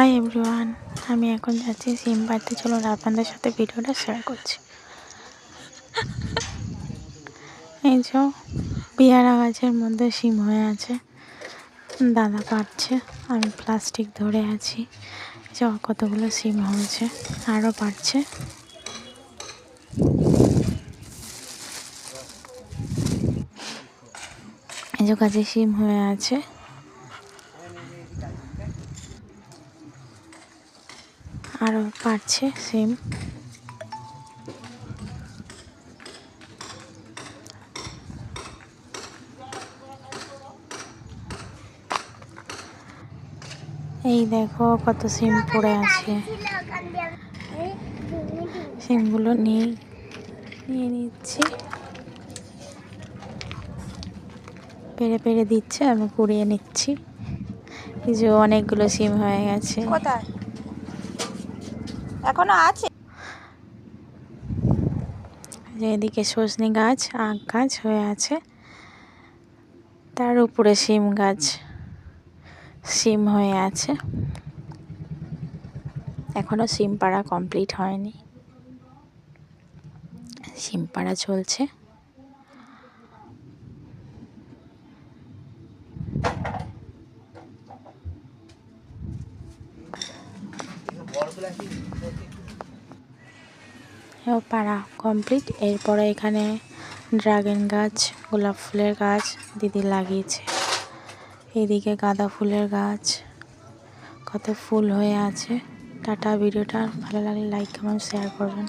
Hi everyone আমি এখন যাচ্ছি সিম পাড়তে চলুন আপনাদের সাথে ভিডিওটা শেয়ার করছি। এই যে পেয়ারা গাছের মধ্যে সিম হয়ে আছে। দাদা পাচ্ছে আমি প্লাস্টিক ধরে আছি। যে কতগুলো সিম হয়েছে আরও পাচ্ছে এই যে গাছে সিম হয়ে আছে। আরও পারছে সিম এই দেখো কত সিম পড়ে আছে। সিমগুলো নিয়ে নিয়ে নিচ্ছি। পেরে পেরে দিচ্ছে, আমি কুড়িয়ে নিচ্ছি। এই যে অনেকগুলো সিম হয়ে গেছে। কোথায়? এখনও আছে? এদিকে সজনে গাছ, আখ গাছ হয়ে আছে। তার উপরে শিম গাছ, শিম হয়ে আছে। এখনও শিম পাড়া কমপ্লিট হয়নি। শিম পাড়া চলছে। পাড়া কমপ্লিট। এরপরে এখানে ড্রাগন গাছ, গোলাপ ফুলের গাছ দিদি লাগিয়েছে। এদিকে গাঁদা ফুলের গাছ, কত ফুল হয়ে আছে। টাটা, ভিডিওটা ভালো লাগলে লাইক কমেন্ট শেয়ার করবেন।